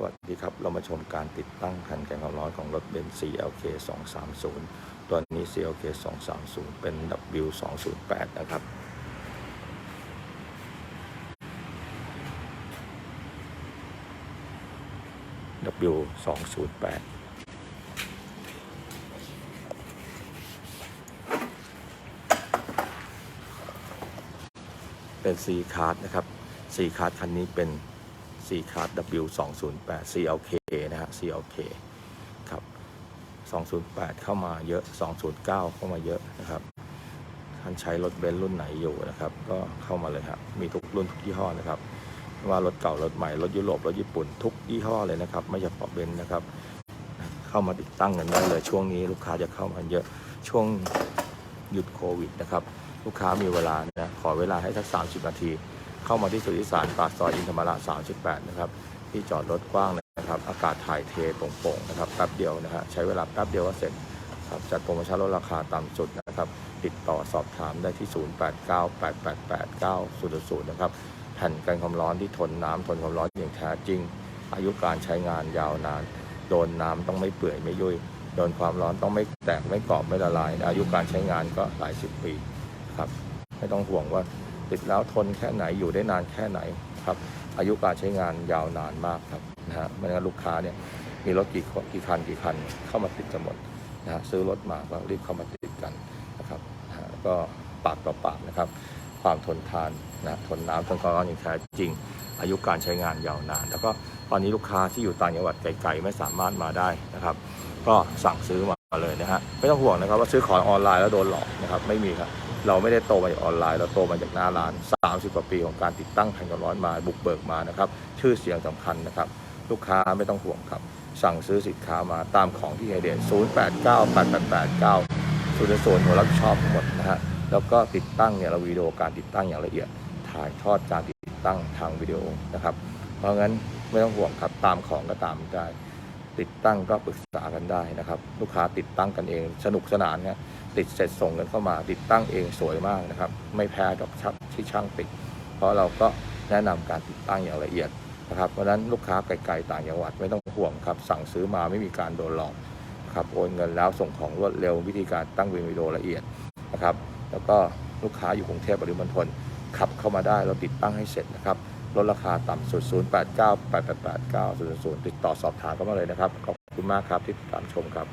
สวัสดีครับ เรามาชมการติดตั้งแผ่นกันความร้อนของรถเบนซ์ CLK 230 ตัวนี้ CLK 230 เป็น W 208นะครับ W 208เป็น C card นะครับ C card คันนี้เป็น C card W 208 CLK นะฮะ CLK ครับ 208 เข้ามาเยอะ 209 เข้ามาเยอะนะครับ ท่านใช้รถเบนซ์รุ่นไหนอยู่นะครับ ก็เข้ามาเลยครับ มีทุกรุ่นทุกยี่ห้อนะครับว่ารถเก่ารถใหม่ รถยุโรป รถญี่ปุ่นทุกยี่ห้อเลยนะครับ ไม่เฉพาะเบนซ์นะครับ เข้ามาติดตั้งกันได้เลยช่วงนี้ลูกค้าจะเข้ามาเยอะช่วงหยุดโควิดนะครับ ลูกค้ามีเวลานะขอเวลาให้สัก 30 นาที เข้ามาที่สุทธิสารปากซอยอินธรรมระ 38 นะครับ ที่จอดรถกว้างนะครับ อากาศถ่ายเทโปร่งๆนะครับแป๊บเดียวนะฮะใช้เวลาแป๊บเดียวก็เสร็จครับจัดโปรโมชั่นลดราคาต่ำสุดนะครับ ติดต่อสอบถามได้ที่ 0898889000 นะครับแผ่นกันความร้อนที่ทนน้ำทนความร้อนอย่างแท้จริง อายุการใช้งานยาวนาน โดนน้ำต้องไม่เปื่อยไม่ยุ่ยโดนความร้อนต้องไม่แตกไม่กรอบไม่ละลาย อายุการใช้งานก็หลายสิบปีครับไม่ต้องห่วงว่า ติดแล้วทนแค่ไหนอยู่ได้นานแค่ไหนครับอายุการใช้งานยาวนานมากครับนะฮะไม่งั้นลูกค้าเนี่ยมีรถกี่คนกี่คันกี่คันเข้ามาติดกันหมดนะฮะซื้อรถมาก็รีบเข้ามาติดกันนะครับนะฮะก็ปากต่อปากนะครับ ความทนทานนะทนน้ำทนความร้อนอย่างแท้จริง อายุการใช้งานยาวนาน แล้วก็ตอนนี้ลูกค้าที่อยู่ต่างจังหวัดไกลๆไม่สามารถมาได้นะครับ ก็สั่งซื้อมาเลยนะฮะไม่ต้องห่วงนะครับว่าซื้อของออนไลน์แล้วโดนหลอกนะครับไม่มีครับ เราไม่ได้โตมาจากออนไลน์ เราโตมาจากหน้าร้าน 30กว่าปีของการติดตั้งแผ่นกันร้อนมาบุกเบิกมานะครับ ชื่อเสียงสำคัญนะครับ ลูกค้าไม่ต้องห่วงครับ สั่งซื้อสินค้ามาตามของที่ไอเดีย0 8 9 8 8 8 9ศูนย์โซนหัวรับชอบหมดนะฮะ แล้วก็ติดตั้งเนี่ยเราวิดีโอการติดตั้งอย่างละเอียด ถ่ายทอดการติดตั้งทางวิดีโอนะครับ เพราะงั้นไม่ต้องห่วงครับ ตามของก็ตามได้ ติดตั้งก็ปรึกษากันได้นะครับ ลูกค้าติดตั้งกันเอง สนุกสนานเนี่ย ติดเสร็จส่งกันเข้ามา ติดตั้งเองสวยมากนะครับ ไม่แพ้กับชักที่ช่างติด เพราะเราก็แนะนำการติดตั้งอย่างละเอียดนะครับเพราะฉะนั้นลูกค้าไกลๆต่างจังหวัดไม่ต้องห่วงครับ สั่งซื้อมาไม่มีการโดนหลอกครับโอนเงินแล้วส่งของรวดเร็ววิธีการตั้งวิดีโอละเอียดนะครับ แล้วก็ลูกค้าอยู่กรุงเทพปริมณฑลขับเข้ามาได้เราติดตั้งให้เสร็จนะครับลดราคาต่ำสุด 0 8 9 8 8 8 9 0 0 ติดต่อสอบถามเข้ามาเลยนะครับ ขอบคุณมากครับที่ติดตามชมครับ